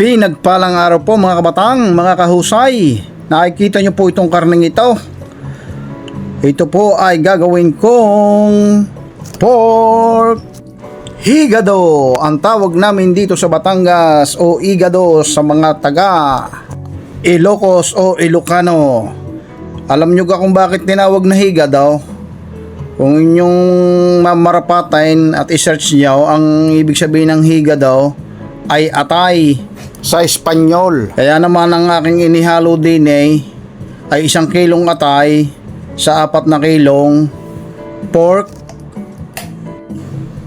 Pinagpalang araw po mga kabatang, mga kahusay. Nakikita nyo po itong karning ito. Ito po ay gagawin kong pork higado. Ang tawag namin dito sa Batangas o igado sa mga taga Ilocos o Ilocano. Alam nyo ka kung bakit tinawag na higado? Kung inyong mamarapatin at isearch nyo, ang ibig sabihin ng higado ay atay sa Espanyol. Kaya naman ang aking inihalo din eh, ay isang kilong atay sa apat na kilong pork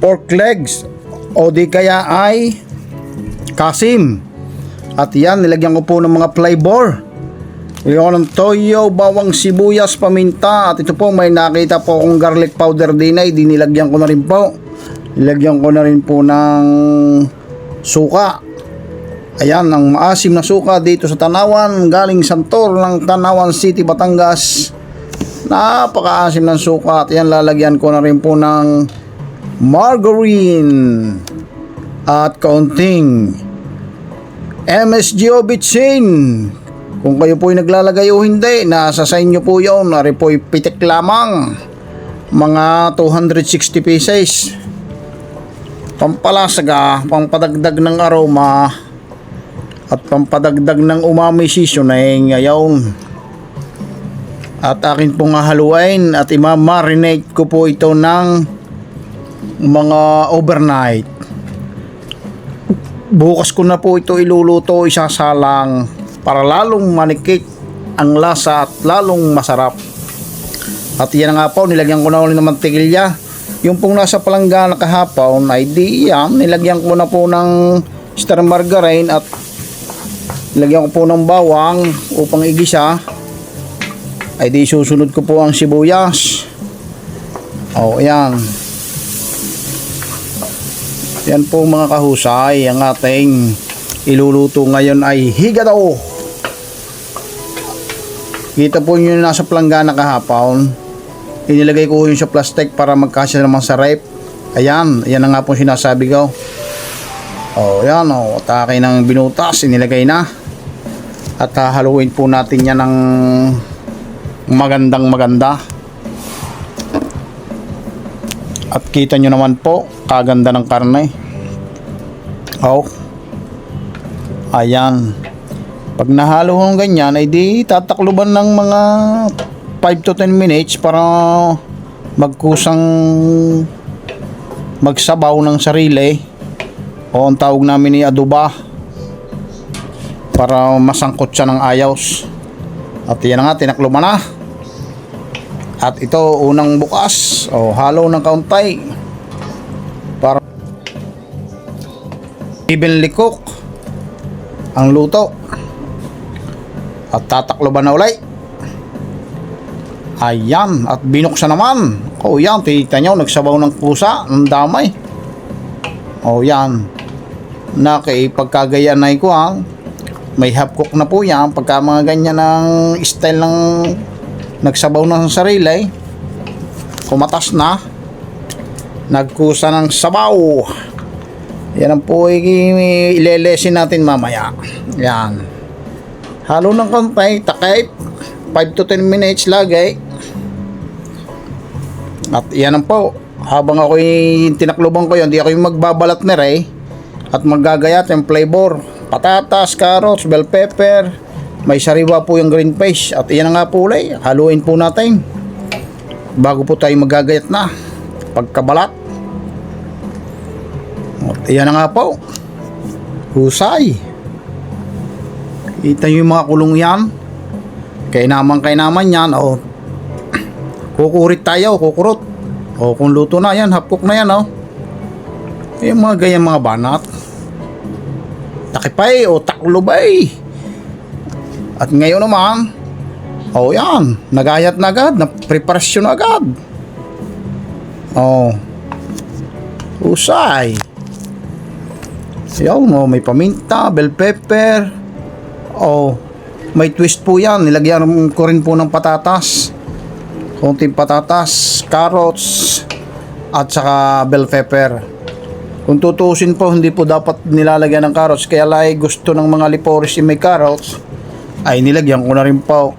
pork legs o di kaya ay kasim. At yan, nilagyan ko po ng mga flavor. Yung ng toyo, bawang sibuyas, paminta at ito po may nakita po akong garlic powder din ay dinilagyan ko na rin po. Nilagyan ko na rin po ng suka. Ayan, ang maasim na suka dito sa Tanawan, galing Santor ng Tanawan City, Batangas. Napakaasim ng suka at yan lalagyan ko na rin po ng margarine at kaunting MSG o bitsin. Kung kayo po'y naglalagay o hindi, nasa sa inyo po yun. Nari po'y pitik lamang. Mga 260 pieces. Pampalasaga, pampadagdag ng aroma, at pampadagdag ng umami seasoning ngayon. At akin pong haluin at imamarinate ko po ito ng mga overnight. Bukas ko na po ito iluluto isasalang para lalong manikik ang lasa at lalong masarap. At yan nga po, nilagyan ko na ulit ng mantikilya. Yung pong nasa palanggana kahapon ay di yan, nilagyan ko na po ng star margarine at nilagyan ko po ng bawang upang igisa. Ay di susunod ko po ang sibuyas. O, yan. Yan po mga kahusay, ang ating iluluto ngayon ay higado. Kita po nyo nasa planggana kahapon. Inilagay ko yun sa plastic para magkasya naman sa rep. Ayan, yan na nga po sinasabi ko. Oh, yan oh, atake ng binutas, inilagay na. At hahaluin po natin yan ng magandang maganda. At kita nyo naman po, kaganda ng karne. Oh. Ayan. Pag nahalo ng ganyan, ay di tatakluban ng mga 5 to 10 minutes para magkusang magsabaw ng sarili o ang tawag namin ni adoba para masangkot siya ng ayos. At yan nga, tinakluban na. At ito, unang bukas. O, halo ng kauntay. Para evenly cook ang luto. At tatakloban na ulay. Ayan, at binuksan naman. O yan, tita nyo, nagsabaw ng pusa, ng damay. O yan. Nakipagkagayan na ko ha. May half cook na po yan. Pagka mga ganyan ng style ng nagsabaw ng sarili, kumatas na. Nagkusa ng sabaw. Yan ang po ilelesin natin mamaya. Yan. Halo ng konti, takip. 5 to 10 minutes lagi. At yan ang po. Habang ako tinakluban ko yun, di ako yung magbabalat na rin. At maggagayat yung flavor. Patatas, carrots, bell pepper. May sariwa po yung green paste. At yan nga po ulay. Haluin po natin. Bago po tayo magagayat na. Pagkabalat. At yan nga po. Husay. Kita yung mga kulong yan. Kainaman kainaman yan. O, kukurit tayo, kukurot. O, kung luto na yan, half cook na yan, o. Yung mga ganyan mga banat. Takipay o taklubay. At ngayon naman, o yan, nagayat na agad, na preparasyon agad. O, usay. Yan, o, may paminta, bell pepper. O, may twist po yan. Nilagyan ko rin po ng patatas. Kunting patatas, carrots, at saka bell pepper. Kung tutusin po, hindi po dapat nilalagyan ng carrots. Kaya lai gusto ng mga liporis yung may carrots, ay nilagyan ko na rin po.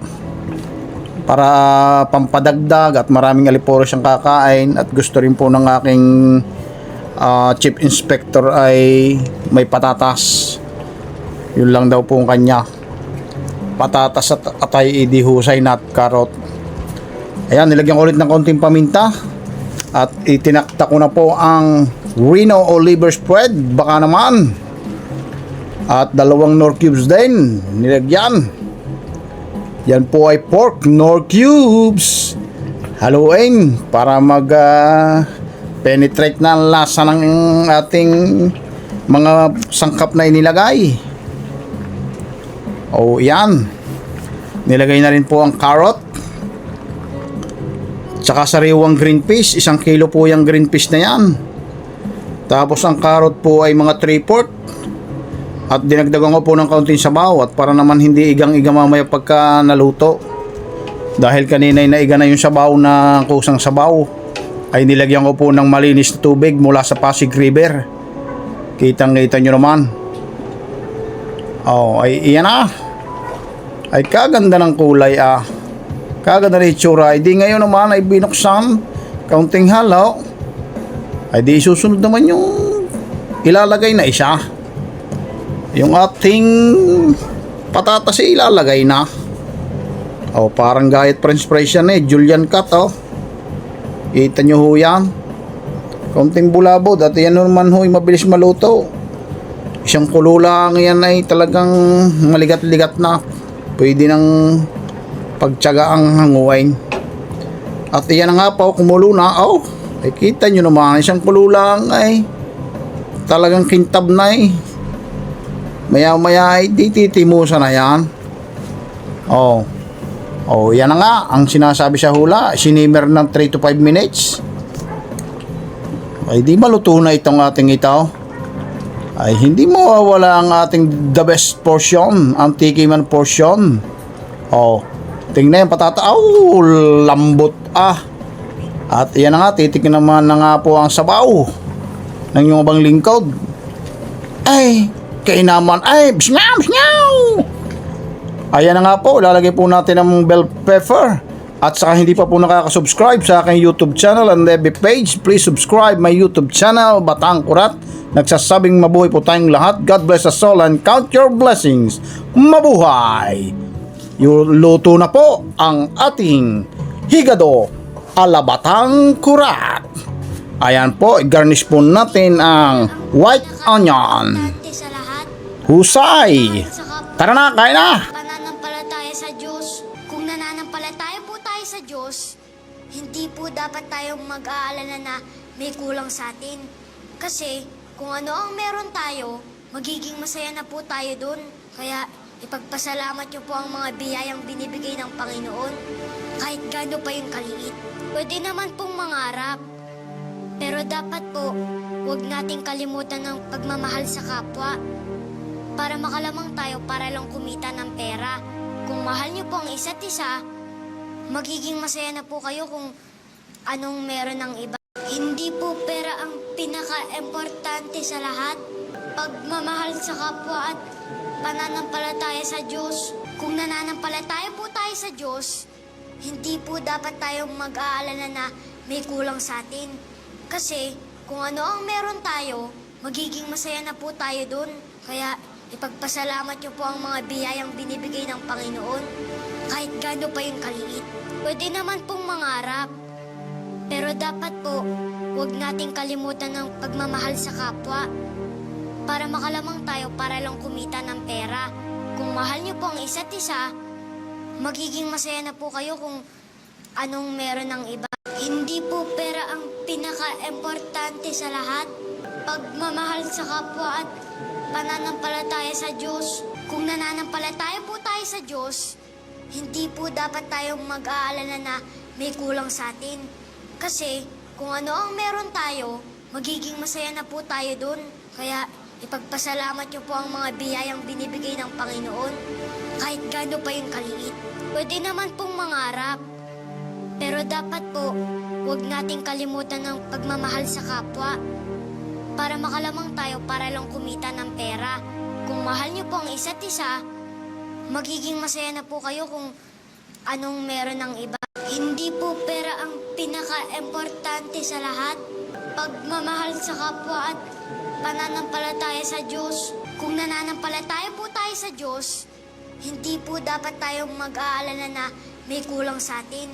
Para pampadagdag at maraming aliporis ang kakain. At gusto rin po ng aking ah, chief inspector ay may patatas. Yun lang daw po ang kanya. Patatas at atay idihusay na at carrot. Ayan, nilagyan ko ulit ng konting paminta. At itinakta ko na po ang Reno Oliver Spread. Baka naman. At dalawang nor cubes din. Nilagyan. Yan po ay pork nor cubes. Haluin para mag ah, penetrate na ang lasa ng ating mga sangkap na inilagay. O yan. Nilagay na rin po ang carrot. Tsaka sariwang green peas, isang kilo po yung green peas na yan. Tapos ang carrot po ay mga 3 port. At dinagdagan ko po ng kaunting sabaw at para naman hindi igang-iga mamaya pagka naluto. Dahil kanina ay naiga na yung sabaw na kusang sabaw. Ay nilagyan ko po ng malinis na tubig mula sa Pasig River. Kitang-kita nyo naman. Oh, ay iyan na. Ay kaganda ng kulay ah. Kaganda ng itsura. Ay di ngayon naman ay binuksan. Kaunting halo. Ay di susunod naman yung ilalagay na isa. Yung ating patatas ay ilalagay na. O parang gayet french fries yan eh. Julian cut oh. Kita nyo ho yan. Kaunting bulabod. At yan naman ho mabilis maluto. Isang kulo lang yan ay talagang maligat-ligat na. Pwede nang pagtsaga ang hanguin. At iyan na nga po, kumulo na. Oh, ay kita nyo naman, isang kulo lang ay talagang kintab na eh. Maya maya ay di titimusan na yan. Oh. Oh, yan na nga ang sinasabi sa hula, sinimmer ng 3 to 5 minutes. Ay di maluto na itong ating ito. Ay hindi mawawala ang ating the best portion, ang tikiman portion. Oh, tingnan yung patata. Oh, lambot ah. At yan na nga, titignan naman na nga po ang sabaw ng yung ibang lingkod. Ay, kainaman. Ay, bisngaw, bisngaw. Ayan na nga po, lalagay po natin ang bell pepper. At saka hindi pa po nakaka-subscribe sa aking YouTube channel and FB page, please subscribe my YouTube channel, Batang Kurat. Nagsasabing mabuhay po tayong lahat. God bless us all and count your blessings. Mabuhay! Yung luto na po ang ating higado ala Batang Kurat. Ayan po, i-garnish po natin ang white onion. Husay! Tara na, kain na! pananampalataya sa Diyos. Kung nananampalataya po tayo sa Diyos, hindi po dapat tayong mag-aalala na may kulang sa atin. Kasi kung ano ang meron tayo, magiging masaya na po tayo dun. Kaya ipagpasalamat niyo po ang mga biyayang binibigay ng Panginoon. Kahit gano pa yung kaliit. Pwede naman pong mangarap. Pero dapat po, huwag nating kalimutan ng pagmamahal sa kapwa para makalamang tayo para lang kumita ng pera. Kung mahal niyo po ang isa't isa, magiging masaya na po kayo kung anong meron ng iba. Hindi po pera ang pinaka-importante sa lahat. Pagmamahal sa kapwa at pananampalataya sa Diyos. Kung nananampalataya po tayo sa Diyos, hindi po dapat tayong mag-aalala na may kulang sa atin. Kasi kung ano ang meron tayo, magiging masaya na po tayo dun. Kaya ipagpasalamat niyo po ang mga biyayang binibigay ng Panginoon. Kahit gano pa yung kaliit. Pwede naman pong mangarap. Pero dapat po, huwag nating kalimutan ng pagmamahal sa kapwa. Para makalamang tayo para lang kumita ng pera. Kung mahal niyo po ang isa't isa, magiging masaya na po kayo kung anong meron ng iba. Hindi po pera ang pinaka-importante sa lahat. Pagmamahal sa kapwa at pananampalataya sa Diyos. Kung nananampalataya po tayo sa Diyos, hindi po dapat tayong mag-aalala na may kulang sa atin. Kasi kung ano ang meron tayo, magiging masaya na po tayo dun. Kaya ipagpasalamat niyo po ang mga biyayang binibigay ng Panginoon. Kahit gano pa yung kaliit. Pwede naman pong mangarap. Pero dapat po, huwag nating kalimutan ng pagmamahal sa kapwa. para makalamang tayo para lang kumita ng pera. Kung mahal niyo po ang isa't isa, magiging masaya na po kayo kung anong meron ng iba. Hindi po pera ang pinaka-importante sa lahat. Pagmamahal sa kapwa at pananampalataya sa Diyos. Kung nananampalataya po tayo sa Diyos, hindi po dapat tayong mag-aalala na may kulang sa atin.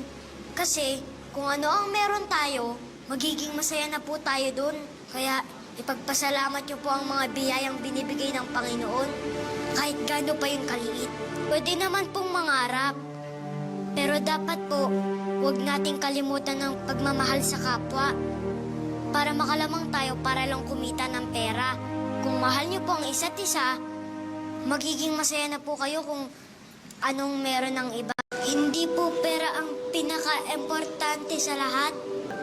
Kasi kung ano ang meron tayo, magiging masaya na po tayo dun. Kaya ipagpasalamat niyo po ang mga biyayang binibigay ng Panginoon. Kahit gaano pa yung kaliit. Pwede naman pong mangarap. Pero dapat po, huwag nating kalimutan ng pagmamahal sa kapwa. Para makalamang tayo para lang kumita ng pera. Kung mahal niyo po ang isa't isa, magiging masaya na po kayo kung anong meron ng iba. Hindi po pera ang pinaka-importante sa lahat.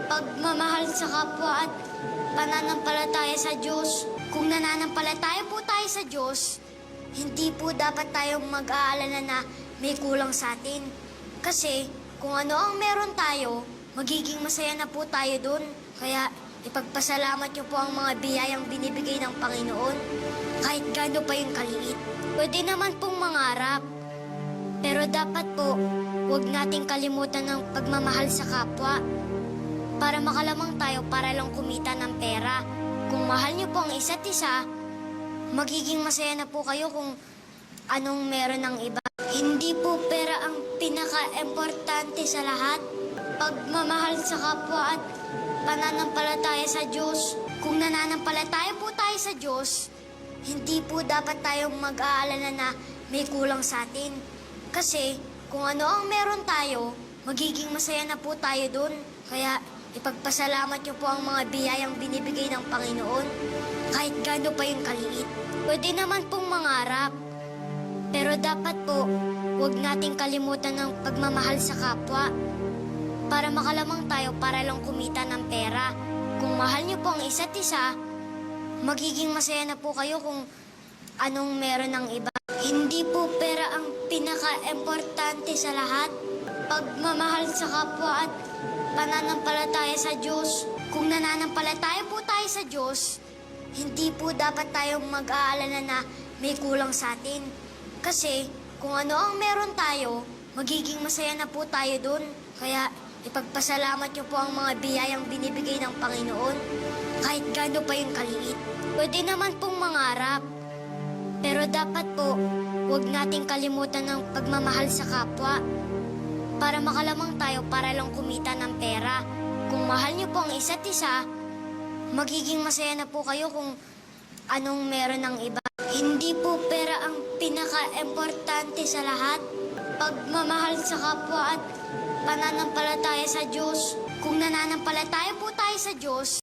Pagmamahal sa kapwa at pananampalataya sa Diyos. Kung nananampalataya po tayo sa Diyos, hindi po dapat tayong mag-aalala na may kulang sa atin. Kasi kung ano ang meron tayo, magiging masaya na po tayo dun. Kaya ipagpasalamat niyo po ang mga biyayang binibigay ng Panginoon. Kahit gaano pa yung kaliit. Pwede naman pong mangarap. Pero dapat po, huwag nating kalimutan ng pagmamahal sa kapwa. Para makalamang tayo para lang kumita ng pera. Kung mahal niyo po ang isa't isa, magiging masaya na po kayo kung anong meron ng iba. Hindi po pera ang pinaka-importante sa lahat. Pagmamahal sa kapwa at pananampalataya sa Diyos. Kung nananampalataya po tayo sa Diyos, hindi po dapat tayong mag-aalala na may kulang sa atin. Kasi kung ano ang meron tayo, magiging masaya na po tayo dun. Kaya ipagpasalamat niyo po ang mga biyayang binibigay ng Panginoon. Kahit gaano pa yung kaliit. Pwede naman pong mangarap. Pero dapat po, huwag nating kalimutan ng pagmamahal sa kapwa. Para makalamang tayo para lang kumita ng pera. Kung mahal niyo po ang isa't isa, magiging masaya na po kayo kung anong meron ng iba. Hindi po pera ang pinaka-importante sa lahat. Pagmamahal sa kapwa at pananampalataya sa Diyos. Kung nananampalataya po tayo sa Diyos, hindi po dapat tayong mag-aalala na may kulang sa atin. Kasi kung ano ang meron tayo, magiging masaya na po tayo dun. Kaya ipagpasalamat niyo po ang mga biyayang binibigay ng Panginoon. Kahit gaano pa yung kaliit. Pwede naman pong mangarap. Pero dapat po, huwag nating kalimutan ng pagmamahal sa kapwa. Para makalamang tayo para lang kumita ng pera. Kung mahal niyo po ang isa't isa, magiging masaya na po kayo kung anong meron ng iba. Hindi po pera ang pinaka-importante sa lahat. Pagmamahal sa kapwa at pananampalataya sa Diyos. Kung nananampalataya po tayo sa Diyos,